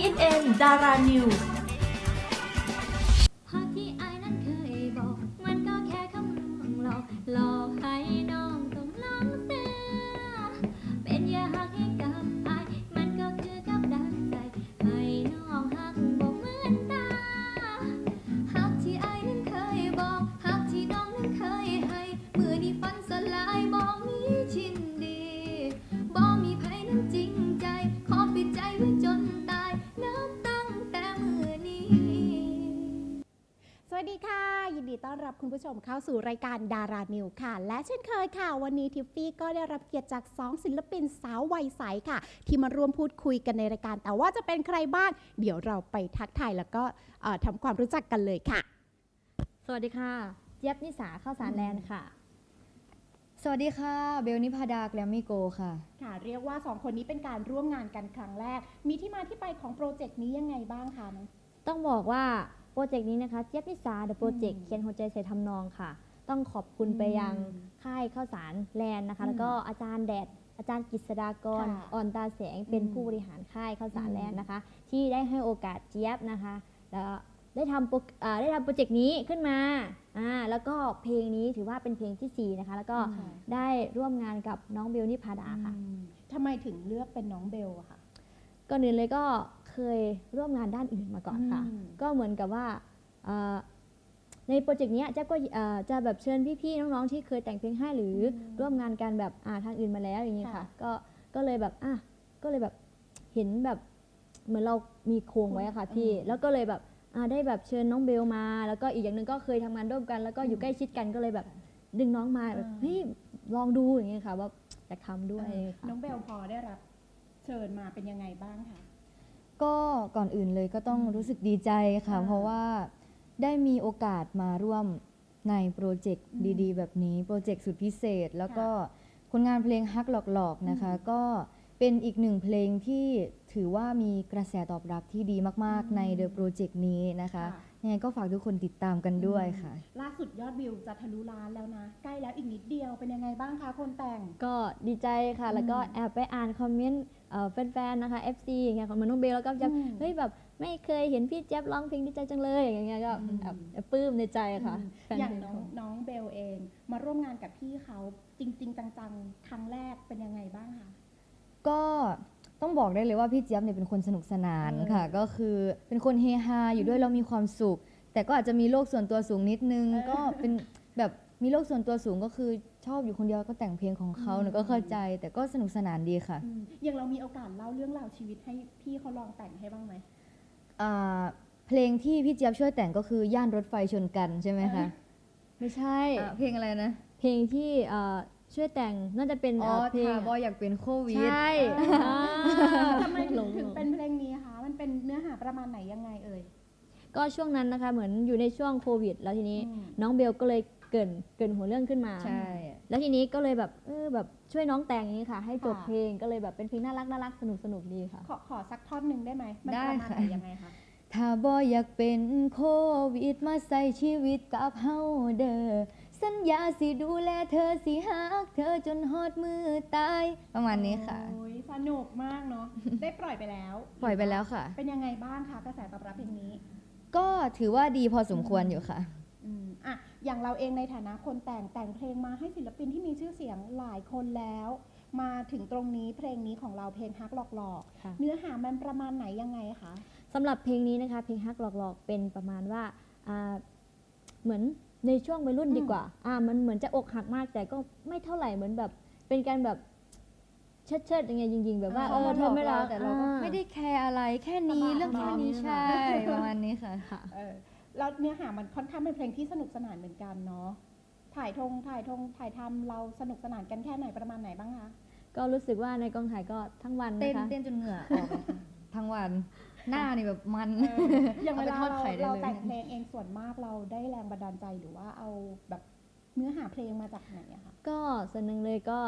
CNN Dara News วัสดีค่ะ ยินดีต้อนรับคุณผู้ชมเข้าสู่รายการดารานิวค่ะ และเช่นเคยค่ะ วันนี้ทิฟฟี่ก็ได้รับเกียรติจาก 2 ศิลปินสาววัยใสค่ะ ที่มาร่วมพูดคุยกันในรายการ แต่ว่าจะเป็นใครบ้างเดี๋ยวเราไปทักทายแล้วก็เอ่อทำความรู้จักกันเลยค่ะ สวัสดีค่ะเจี๊ยบนิสาข้าวสารแลนด์ค่ะ สวัสดีค่ะ เบลนิพาดาแกรมมี่โกค่ะ ค่ะ เรียกว่า 2 คนนี้เป็นการร่วมงานกันครั้งแรก มีที่มาที่ไปของโปรเจกต์นี้ยังไงบ้างคะน้องต้องบอกว่า โปรเจกต์นี้นะคะเจี๊ยบนิสา The Project อืมเขียนหัวใจใส่ทำนองค่ะ ต้องขอบคุณไปยังอืมค่ายข้าวสารแลนด์นะคะอืมแล้วก็อาจารย์แดดอาจารย์กฤษดากรค่ะอ่อนตาแสงเป็นอืมผู้บริหารค่ายข้าวสารอืมแลนด์นะคะ ที่ได้ให้โอกาสเจี๊ยบนะคะ แล้วได้ทำโปรเอ่อได้ทำโปรเจกต์นี้ขึ้นมาอ่าแล้วก็เพลงนี้ถือว่าเป็นเพลงทีสี่4นะคะ แล้วก็ค่ะได้ร่วมงานกับน้องเบลนิพาดาค่ะอืมทำไมถึงเลือกเป็นน้องเบลอะค่ะก่อนอื่นเลยก็ เคยร่วมงานด้านอื่นมาก่อนค่ะอืมก็เหมือนกับว่าเอ่อในโปรเจกต์เนี้ยเจ๊บก็เอ่อจะแบบเชิญพี่ๆน้องๆที่เคยแต่งเพลงให้หรืออมร่วมงานกันแบบอ่าทางอื่นมาแล้วอย่างนี้ค่ะค่ะ ก็ก็เลยแบบอะก็เลยแบบเห็นแบบเหมือนเรามีโครงไว้อะค่ะพี่อืมแล้วก็เลยแบบอ่าได้แบบเชิญน้องเบลมา แล้วก็อีกอย่างหนึ่งก็เคยทำงานร่วมกัน แล้วก็อยู่ใกล้ชิดกันก็เลยแบบดึงน้องมาแบบอ่าเฮ้ยลองดูอย่างเงี้ยค่ะว่าอยากทำด้วยค่ะน้องเบลพอได้รับเชิญมาเป็นยังไงบ้างคะ ก็ก่อนอื่นเลยก็ต้องอืมรู้สึกดีใจค่ะค่ะ เพราะว่าได้มีโอกาสมาร่วมในโปรเจกต์อืมดีๆ แบบนี้ โปรเจกต์สุดพิเศษ แล้วก็ผลงานเพลงฮักหลอกๆนะคะอืมก็เป็นอีกหนึ่งเพลงที่ถือว่ามีกระแสตอบรับที่ดีมากอืมๆในเดอะโปรเจกต์นี้นะคะค่ะยังไงก็ฝากทุกคนติดตามกันด้วยค่ะ ล่าสุดยอดวิวจะทะลุล้านแล้วนะ ใกล้แล้วอีกนิดเดียวเป็นยังไงบ้างคะคนแต่ง ก็ดีใจค่ะ แล้วก็อืมแอบไปอ่านคอมเมนต์เอ่อ แฟนๆนะคะ FC อย่างเงี้ยของเหมือนน้องเบลแล้วก็จะอืมเฮ้ยแบบไม่เคยเห็นพี่เจี๊ยบร้องเพลงดีใจจังเลยอย่างเงี้ยก็อืมแอบแอบปลื้มในใจค่ะอืมแฟนอย่างเพลงน้องน้องเบลเอง มาร่วมงานกับพี่เขาจริง ๆ จังๆครั้งแรกเป็นยังไงบ้างคะก็ต้องบอกได้เลยว่าพี่เจี๊ยบเนี่ยเป็นคนสนุกสนานเออค่ะ ก็คือเป็นคนเฮฮาอยู่ด้วยเรามีความสุข แต่ก็อาจจะมีโลกส่วนตัวสูงนิดนึงเออก็เป็นแบบมีโลกส่วนตัวสูงก็คือ ชอบอยู่คนเดียวก็แต่งเพลงของเขาอืมหนูก็เข้าใจ แต่ก็สนุกสนานดีค่ะ อืมอย่างเรามีโอกาสเล่าเรื่องราวชีวิตให้พี่เขาลองแต่งให้บ้างไหม อ่าเพลงที่พี่เจี๊ยบช่วยแต่งก็คือย่านรถไฟชนกันใช่ไหมคะไม่ใช่ อ่าเพลงอะไรนะ เพลงที่เอ่อช่วยแต่งน่าจะเป็นอ๋อเอ่อเพลงทาบอยอยากเป็นโควิด ใช่อ่าทำไมถึหลงงถึงเป็นเพลงนี้คะมันเป็นเนื้อหาประมาณไหนยังไงเอ่ยก็ช่วงนั้นนะคะเหมือนอยู่ในช่วงโควิด แล้วทีนี้ อืม น้องเบลก็เลย เกรินเกรินหัวเรื่องขึ้นมาใช่ แล้วทีนี้ก็เลยแบบเออแบบช่วยน้องแต่งอย่างนี้ค่ะ ให้จบค่ะ เพลงก็เลยแบบเป็นเพลงน่ารักน่ารักสนุกสนุกดีค่ะ ขอขอสักท่อนหนึ่งได้ไหมมันได้ประมาณค่ะ ไหนยังไงคะ ถ้าบอยอยากเป็นโควิดมาใส่ชีวิตกับเฮาเด้อสัญญาสิดูแลเธอสิฮักเธอจนฮอดมือตาย ประมาณนี้ค่ะ โอ้ยสนุกมากเนาะ ได้ปล่อยไปแล้วปล่อยไปแล้วค่ะ เป็นยังไงบ้างคะกระแสตอบรับเพลงนี้ ก็ถือว่าดีพอสมควรอยู่ค่ะ อืมอะอย่างเราเองในฐานะคนแต่งแต่งเพลงมาให้ศิลปินที่มีชื่อเสียงหลายคนแล้ว มาถึงตรงนี้เพลงนี้ของเราเพลงฮักหลอกหลอกค่ะ เนื้อหามันประมาณไหนยังไงคะสำหรับเพลงนี้นะคะ เพลงฮักหลอกๆ เป็นประมาณว่าอ่าเหมือนในช่วงวัยรุ่นอืมดีกว่าอ่ามันเหมือนจะอกหักมากแต่ก็ไม่เท่าไหร่เหมือนแบบ เป็นการแบบเชิดเชิดๆยังไงจริง ๆ แบบว่าเออเธอไม่รักแต่เราก็อ่ ไม่ได้แคร์อะไรแค่นี้ประมาณเรื่องแค่นี้ประมาณนี้ใช่ประมาณนี้ค่ะค่ะเออ แล้วเนื้อหามันค่อนข้างเป็นเพลงที่สนุกสนานเหมือนกันเนาะถ่ายทงถ่ายทงถ่ายทำเราสนุกสนานกันแค่ไหนประมาณไหนบ้างคะ ก็รู้สึกว่าในกองถ่ายก็ทั้งวันเต้นนะคะ เต้นจนเหงื่อออกเลยค่ะทั้งวันหน้านี่แบบมันอย่างเวลาเอาไปทอดเราไข่ได้เราเลย แต่งเพลงเองส่วนมากเราได้แรงบันดาลใจหรือว่าเอาแบบเนื้อหาเพลงมาจากไหนอะคะ ก็ส่วนหนึ่งเลยก็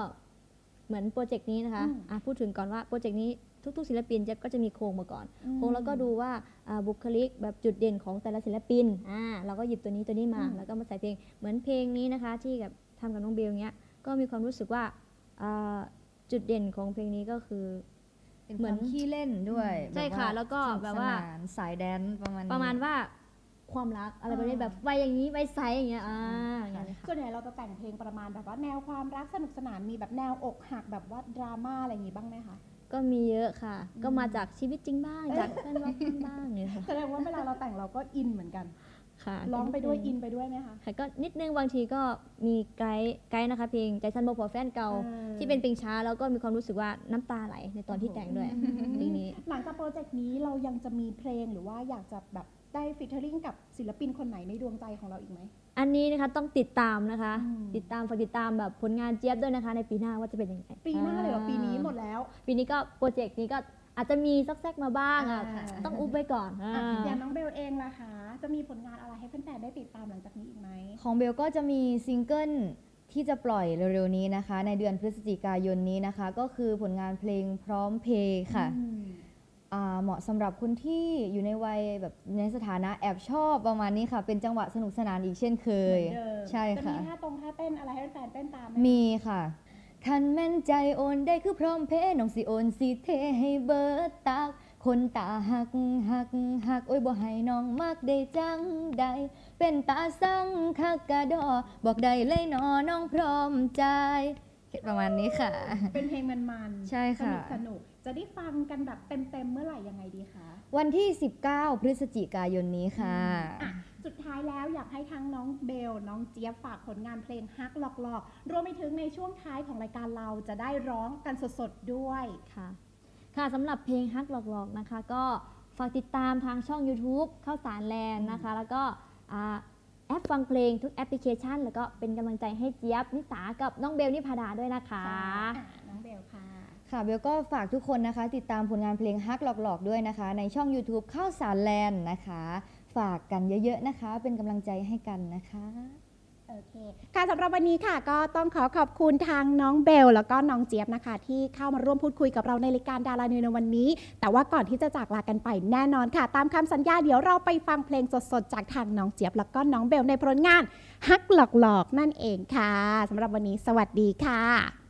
เหมือนโปรเจกต์นี้นะคะอืม อะพูดถึงก่อนว่าโปรเจกต์นี้ ทุก ๆ ศิลปินเจ๊บก็จะมีโครงมาก่อนโครงแล้วก็ดูว่าอ่าบุคลิกแบบจุดเด่นของแต่ละศิลปินอ่าเราก็หยิบตัวนี้ตัวนี้มาอืมแล้วก็มาใส่เพลงเหมือนเพลงนี้นะคะ ที่กับทำกับน้องเบลเนี้ยก็มีความรู้สึกว่าอ่าจุดเด่นของเพลงนี้ก็คือ เป็นเหเหมืมืออนนขี้เล่นด้วยใช่ค่ะแล้วก็สนุแบบว่าสนนสายแดนซ์ประมาณนี้ ประมาณว่าความรักอะไรประเภทแบบไปอย่างนี้ไปไซส์อย่างเงี้ยอ่าอย่างเงี้ยเลยค่ะ ส่วนใหญ่เราจะแต่งเพลงประมาณแบบว่าแนวความรักสนุกสนานมีแบบแนวอกหักแบบว่าดราม่าอะไรอย่างงี้บ้างไหมคะ ก็มีเยอะค่ะ ก็มาจากชีวิตจริงบ้าง จากเพื่อนรอบข้างบ้างเนี่ยค่ะแสดงว่าเวลาเราแต่งเราก็อินเหมือนกันค่ะร้องไปด้วยอินไปด้วยไหมคะค่ะก็นิดนึงบางทีก็มีไกด์ไกด์นะคะเพลงใจซันโบพอแฟนเก่าเออที่เป็นเพลงช้าแล้วก็มีความรู้สึกว่าน้ำตาไหลในตอนที่แต่งด้วยเพลงนี้ หลังจากโปรเจกต์นี้เรายังจะมีเพลงหรือว่าอยากจะแบบ ได้ฟิชเชอริงกับศิลปินคนไหนในดวงใจของเราอีกไหม อันนี้นะคะต้องติดตามนะคะ อืม ติดตามฝากติดตามแบบผลงานเจี๊ยบด้วยนะคะ ในปีหน้าว่าจะเป็นยังไงปีหน้าเลยเหรออ่ปีนี้หมดแล้ว ปีนี้ก็โปรเจกต์นี้ก็อาจจะมีซักแซกมาบ้างอะอ่า ต้องอุบไว้ก่อนอะอ่า อย่างน้องเบลเองล่ะคะจะมีผลงานอะไรให้แฟนๆได้ติดตามหลังจากนี้อีกไหม ของเบลก็จะมีซิงเกิลที่จะปล่อยเร็วๆนี้นะคะ ในเดือนพฤศจิกายนนี้นะคะ ก็คือผลงานเพลงพร้อมเพย์ค่ะ อืมอ่า เหมาะสำหรับคนที่อยู่ในวัยแบบในสถานะแอบชอบประมาณนี้ค่ะ เป็นจังหวะสนุกสนานอีกเช่นเคยเหมือนเดิมใช่จะค่ะมีท่าตรงท่าเต้นอะไรให้แฟนๆเต้นตามไหมมีค่ะคันแม่นใจโอนได้คือพร้อมเพย์น้องสิโอนสิเทให้เบิดตัก คนตาหักหักหักโอ้ยบ่ให้น้องมักได้จังใด เป็นตาสั่งคักกะดอ บอกได้เลยนอน้องพร้อมใจ ประมาณนี้ค่ะ เป็นเพลงมันๆ ใช่ค่ะ สนุกสนุกๆ จะได้ฟังกันแบบเต็มๆเมื่อไหร่ยังไงดีคะวันที่ 19 พฤศจิกายนนี้ค่ะ อะ สุดท้ายแล้วอยากให้ทั้งน้องเบล น้องเจี๊ยบฝากผลงานเพลงฮักหลอกๆ รวมไปถึงในช่วงท้ายของรายการเราจะได้ร้องกันสดๆด้วย ค่ะ ค่ะสำหรับเพลงฮักหลอกๆนะคะ ก็ฝากติดตามทางช่อง YouTube ข้าวสารแลนด์นะคะ แล้วก็อ่าแอปฟังเพลงทุกแอปพลิเคชัน แล้วก็เป็นกำลังใจให้เจี๊ยบนิสากับน้องเบลนิพาดาด้วยนะคะ อะน้องเบลค่ะ ค่ะเบลก็ฝากทุกคนนะคะ ติดตามผลงานเพลงฮักหลอกๆด้วยนะคะ ในช่อง YouTube ข้าวสารแลนด์นะคะ ฝากกันเยอะๆนะคะ เป็นกำลังใจให้กันนะคะโอเคค่ะสำหรับวันนี้ค่ะก็ต้องขอขอบคุณทางน้องเบล แล้วก็น้องเจี๊ยบนะคะ ที่เข้ามาร่วมพูดคุยกับเราในรายการดารานิวในวันนี้ แต่ว่าก่อนที่จะจากลากันไปแน่นอนค่ะ ตามคำสัญญาเดี๋ยวเราไปฟังเพลงสดๆ จากทางน้องเจี๊ยบ แล้วก็น้องเบลในผลงานฮักหลอกๆนั่นเองค่ะสำหรับวันนี้สวัสดีค่ะ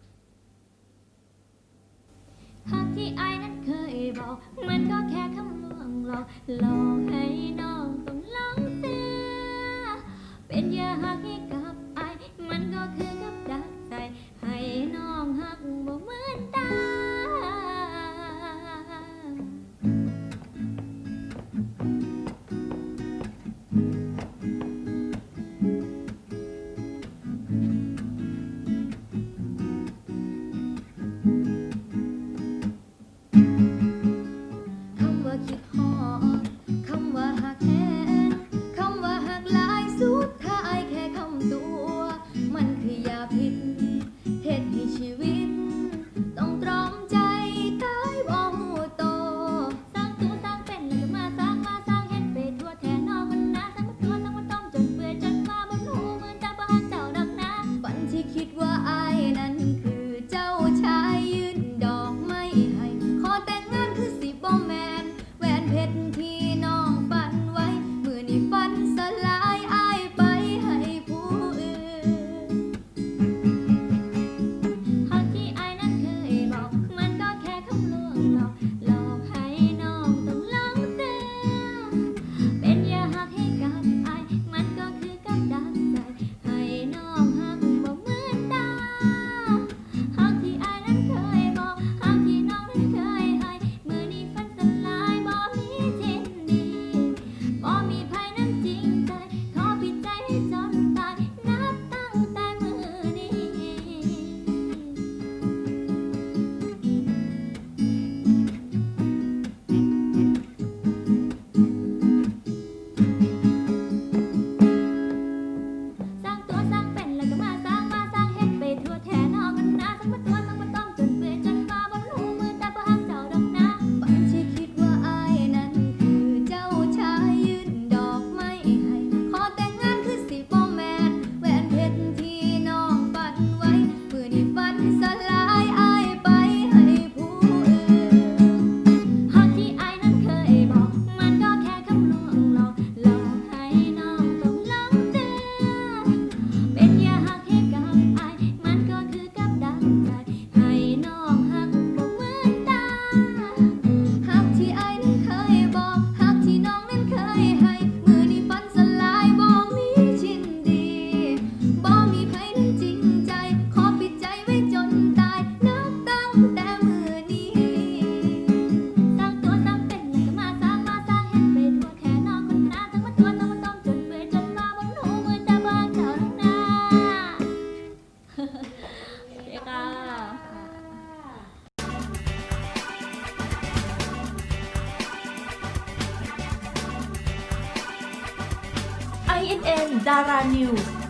หากที่ไอ้นั้นเคยบอก มันก็แค่คำลวงหลอกหลอกให้น้องต้องหลงเสียเป็นยาหักให้กับ News